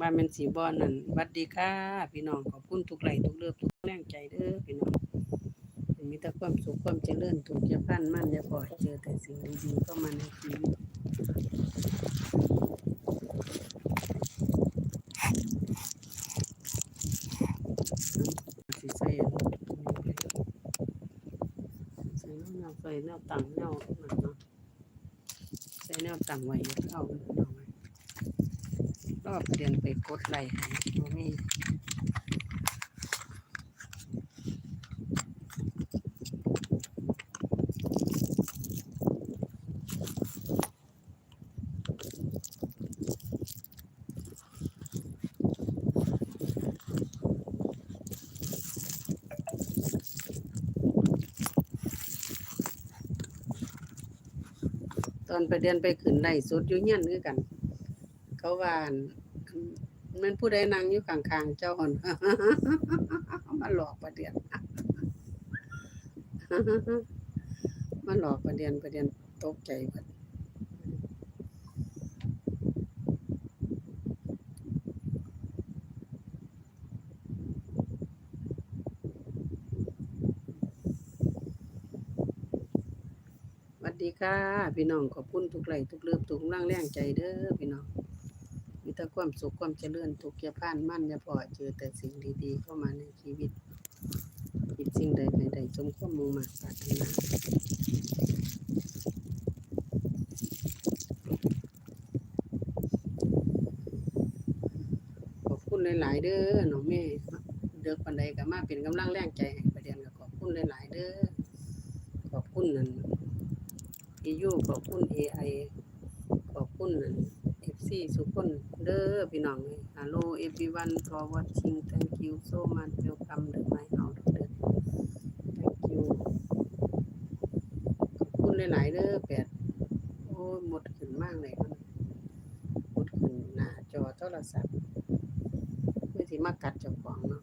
บ้านแม่นสีบอนนั่นวัดดีค่ะพี่น้องขอบคุณทุกไหลทุกเลิฟทุกแรงใจเด้อพี่น้องมีแต่ความสุขความเจริญทุกอย่าพันมั่นอย่าปล่อยเจอแต่สิ่งดีๆเข้ามาในชีวิตสิใส่อันนี้ใส่แนวใส่แนวตังแนวนั่นเนาะใส่แนวตังไว้อย่าเอา มันเอาไว้รอบเดือนไปกดไลค์ให้บ่มีตอนไปเดือนไปขึ้นไล่สุดอยู่เงี้ยนคือกัน เขาว่าอั่นมันผู้ใดนั่งอยู่ข้างๆเจ้าอ่อนมาหลอกประเดียนมาหลอกประเดียนประเดียนตกใจเบิดสวัสดีค่ะ พี่น้องขอบคุณทุกไหลทุกเลิฟทุกกำลังแรงใจเด้อพี่น้อง มีแต่ความสุขความเจริญทุกอย่าผ่านมั่นย่าพอเจอแต่สิ่งดีๆ เข้ามาในชีวิตคิดสิ่งใดใดๆสมความมุ่งมั่นปรารถนาขอบคุณหลาย ๆ เด้อหน้องแม่เด็กปันใดก็มาเป็นกำลังแรงใจให้ประเดียนก็ขอบคุณหลาย ๆ เด้อขอบคุณนั่นพี่ยูขอบคุณเอไอ FC สุกคนเด้อพี่น้องเอ้ย Hello everyone for watching thank you so much welcome to my house เด้อแตงคิวขอบคุณหลายๆเด้อแปดโอ้หมดขึ้นมากเลยมันหมดขึ้นหน้าจอโทรศัพท์เพื่อที่มากัดเจ้าของเนาะ